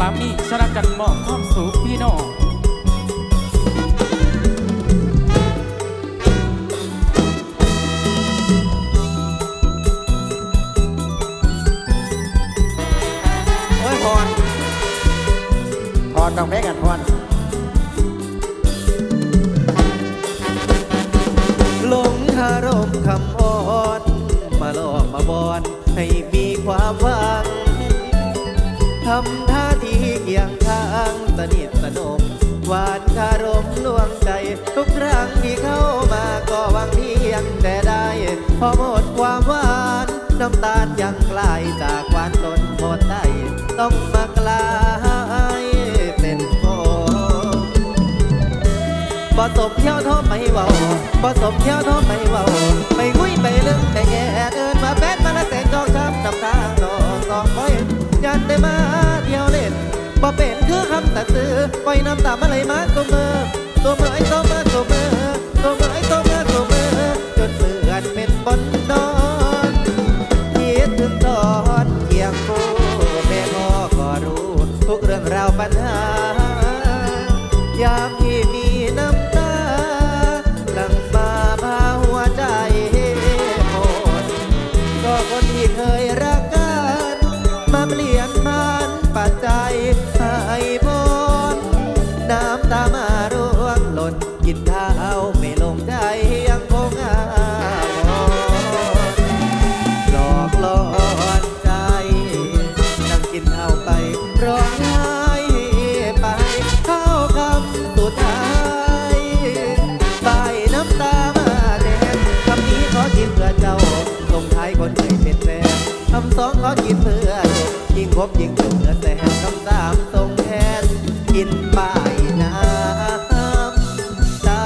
กลามีชนะกันมอบความสุขพี่น้องโอ้ยพรพรต้องเพลงกันพรหลงคารมคำอ่อน มาหลอกมาบอน ให้มีความหวังทำท่า สนิทสนมหวานคารมลวงใจ ทุกครั้งที่เข้ามาก็หวังเพียงแต่ได้ พอหมดความหวาน น้ำตาลยังกลายจากหวานล้นหมดได้ ต้องมากลายเป็นโคบ่สมเที่ยวทอไม่เบาบ่สมเที่ยวทอไม่เบาไปคุยไปลึกแต่แง่เดินมาแปดมาละแสงจอกช้ำนำทางนองสองคอยยันได้มา บ่เป็นคือคำตัดซื้อปล่อยน้ำตามาไหลมาตัวเมื่อตัวเมื่อไอ้ตัวเมื่อตัวเมื่อตัวเมื่อไอ้ตัว สองขอกินเพื่อจบยิ่งคบยิ่งจบเหลือแต่คำสามส่งแทนกินไปน้ำตา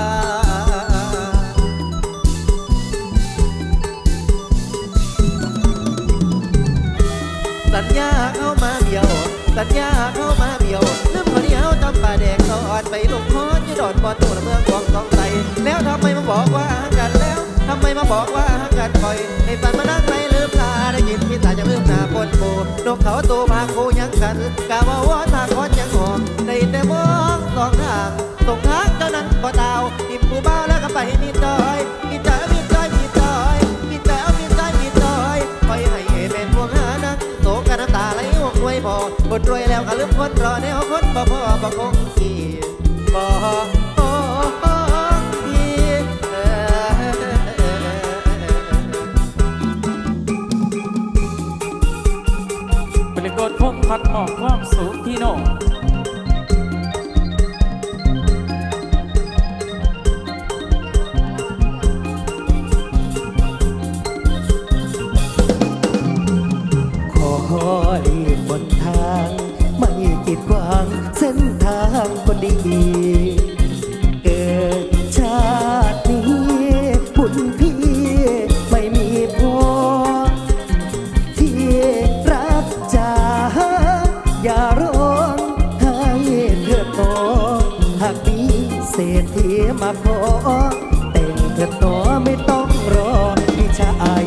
สัญญาเข้ามาเดียว สัญญาเข้ามาเดียวน้ำคนเดียวจำป่าแดงตอนไปลงคอนที่ดอนบอลตัวเมืองกองกองใสแล้วทำไมมาบอกว่าห่างกันแล้วทำไมมาบอกว่าห่างกันคอยให้ฝันมานั่งไม่ กินพี่ตาจะลืมหน้าคนโบนกเขาตัวพาโคยังกันกะว่าว่าทางคอนยังหอมได้แต่มองสองทางส่งทางเท่านั้นพอดาวอิ่มผู้เบาแล้วก็ไปนิดดอยนิดดอยนิดอยนิดดอยนิดดอยนิดอยนิดดอยไปให้เป็นพวงหานักโตกันน้ำตาไหลหกรวยพอบนรวยแล้วก็ลืมคนรอแนวคนบ่พอบ่คงที่บ่ พัดมอบความสุขพี่น้อง ษฐีมาขอแต่งเธอต่อไม่ต้องรอพี่ชาย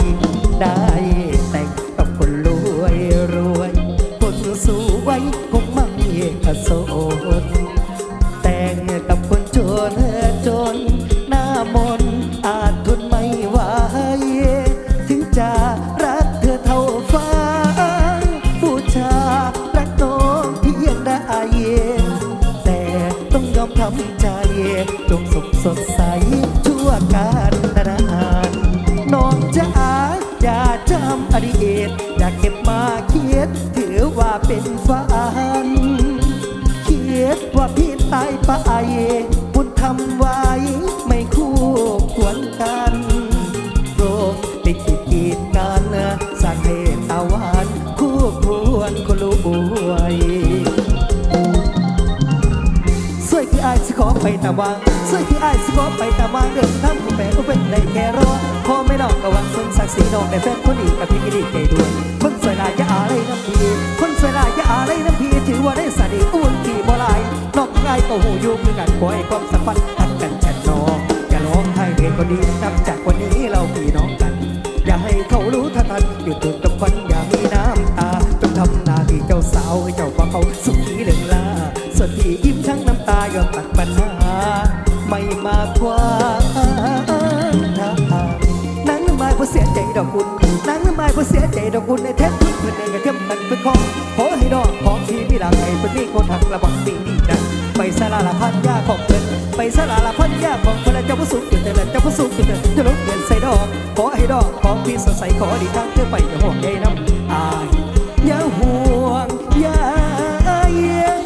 บุญทำไว้ไม่คู่ควรกันโปรดไปกีดกีดกันสร้างเหตุตาวานคู่ควรคนรู้บวยสวยคืออายสิขอไปตะวางสวยคืออายสิขอไปตะวางเรื่องทำกูแปลกูเป็นได้แค่รอพอไม่นอกกะวังสมศักดิ์ศรีน้องได้แฟนคนอีกกับพี่กิดีใจด้วยคนสวยลายอย่าอะไรน้ำพี ก็หูยุบคือกันปล่อยความสัมพันธ์ทักกันแฉนน้องอย่าร้องไห้เรียนคนดีนับจากวันนี้เราพี่น้องกัน อย่าให้เขารู้ทันทันหยุดจุดกับควันอย่ามีน้ำตาจงทำหน้าที่เจ้าสาวให้เจ้าควาเขาสุขีเหลืองลาส่วนที่ยิ้มทั้งน้ำตายอมตัดปัญหา ไม่มาขวาทางนางน้ำไม้เพราะเสียใจดอกคุณนางไม้เพราะเสียใจดอกคุณในเทปทุกคนเองก็เทียมกันเป็นของขอให้ดอกของที่มีหลังไห้เป็นนี่คนหักระบังปี นะไปสลาละพันยาของเพิ่นไปสลาละพันยาของเพิ่นและเจ้าผู้สูงอยู่แต่ละเจ้าผู้สูงอยู่แต่จะลงเงินใส่ดอกขอให้ดอกของพี่สดใสขอดีทางเธอไปอย่าห่วงใยน้ำอายอย่าห่วงอย่าเย็น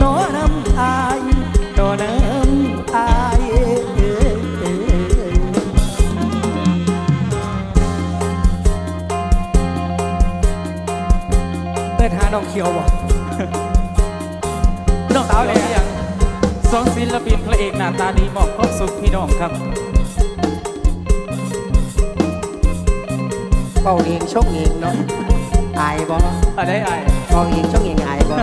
นอน้ำอายนอน้ำอายเปิดหาน้องเขียวบ่ ศิลปินพระเอกหน้าตาดีมอบความสุขพี่น้องครับเป่าเองชกเองเนาะอายบ่อะไรไอ้เป่าเองชกเองอายบ่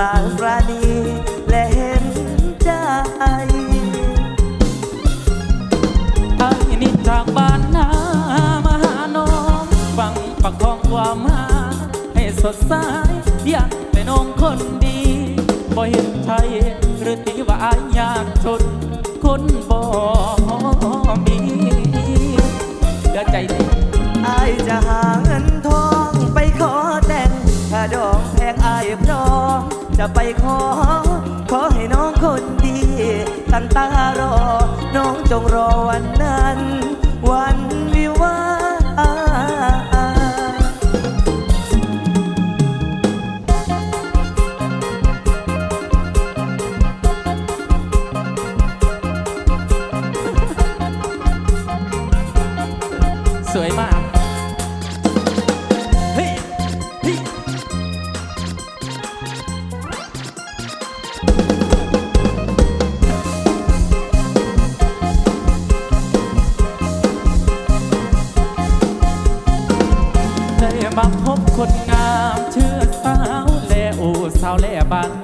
รดสงสารปราณีและเห็นใจไอ้นี่จากบ้านนามาหาน้องฟังประคองความหาให้สดใสอยากเป็นองคนดีบ่เห็นใจ จะไปขอ ขอให้น้องคนดี ตั้งตารอ น้องจงรอ ส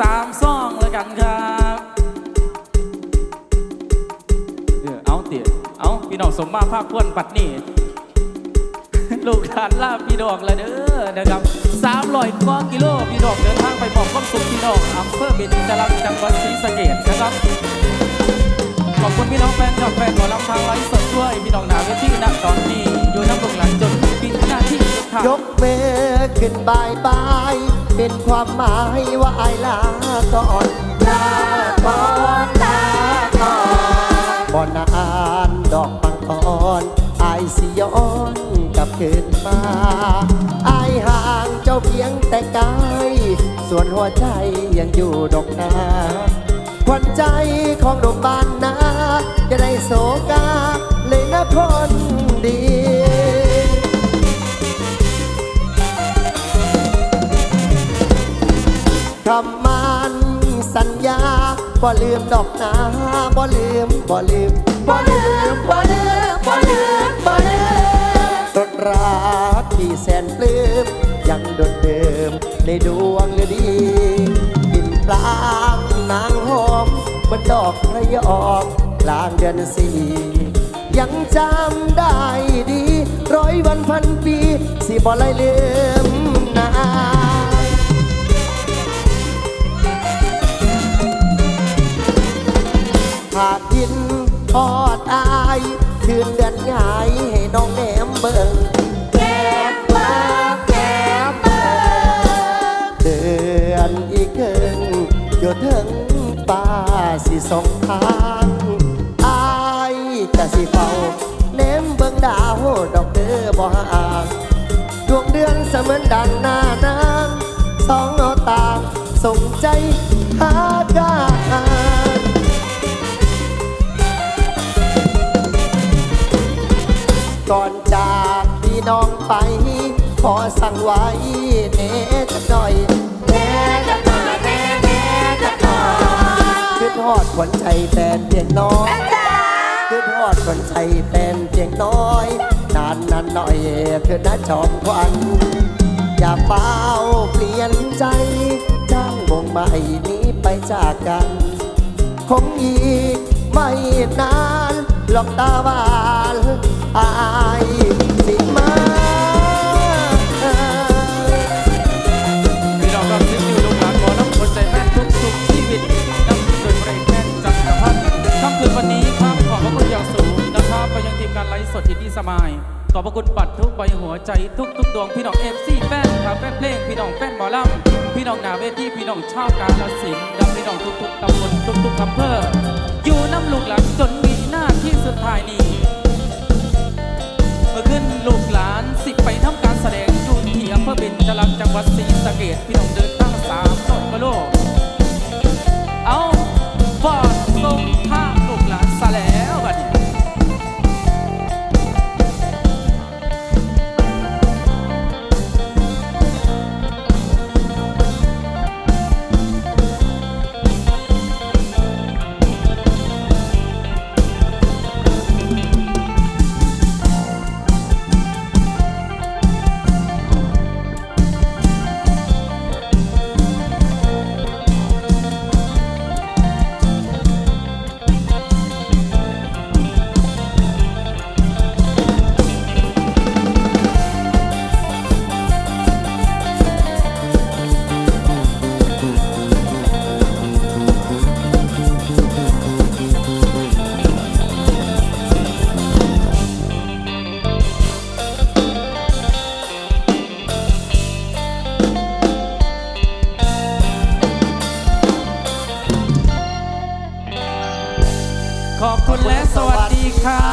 สามซองแล้วกันครับเออเอาเตี๋ยเอาพี่น้องสมมาภาคพวนปัดนี่ลูกหลานลาบพี่น้องแล้วเด้อนะครับสามร้อยกว่ากิโลพี่น้องเดินทางไปมอบความสุขพี่น้องอำเภอเบญจรักษ์จังหวัดศรีสะเกษนะครับขอบคุณพี่น้องแฟนคลับแฟนหมอลำทางไลฟ์สดด้วยพี่น้องหนาเวทีณตอนนี้ ยกมือขึ้นบายบาย เป็นความหมายว่าอลาก่อนลาก่อนลาก่อนบ่นานดอกปังอ่อนไอสิย้อนกลับคืนมาไอห่างเจ้าเพียงแต่กาย ส่วนหัวใจยังอยู่ดอกนาขวัญใจของดมบ้านนาจะได้โศกาคนดีค บ่ลืมดอกนาบ่ลืมบ่ลืมบ่ลืมบ่ลืมบ่ลืมบ่ลืมต้นรักที่แสนปลื้มยังดดเดิมในดวงฤดีกินปลางนางหอมบนดอกระยอมกลางเดือนสี่ยังจำได้ดี ร้อยวันพันปี สิบ่ไล่ลืมนา งหากกินทอดอายคืนเดือนหายให้น้องแหนมเบิ่งแก้มเบิ่งแก้มเบิ่งเดือนอีกครึ่งอยู่ถึงป่าสิสองทางอายจะสิเฝ้าแหนมเบิ่งดาวดอกเดือบ่ห่างดวงเดือนเสมือนดังหน้านา ขอสั่งไว้เน่จะหน่อยเน่จะหน่อยเน่เน่จะหน่อยขึ้นฮอดขวัญใจแฟนเพียงน้อยขึ้นฮอดขวัญใจแฟนเพียงน้อย นานนานหน่อยคือน้าจอมควันอย่าเป้าเปลี่ยนใจจ้างวงใหม่นี้ไปจากกันคงอีกไม่นานหลอกตาหวานอายสิมา สดที่ดีสมายขอบพระคุณบัตรทุกใบหัวใจทุกทุกดวงพี่น้องเอฟซีแฟนครับแฟนเพลงพี่น้องแฟนหมอลำพี่น้องหนาเวทีพี่น้องชาวกาลสินธุ์และพี่น้องทุกๆตำบลทุกๆอำเภออยู่น้ำลูกหลานจนมีหน้าที่สุดท้ายนี้เมื่อขึ้นลูกหลานสิไปทำการแสดงอยู่ที่อำเภอเบญจลักษณ์จังหวัดศรีสะเกษพี่น้องเดินทางสามสองกิโลเอาฟอดทรง และสวัสดีค่ะ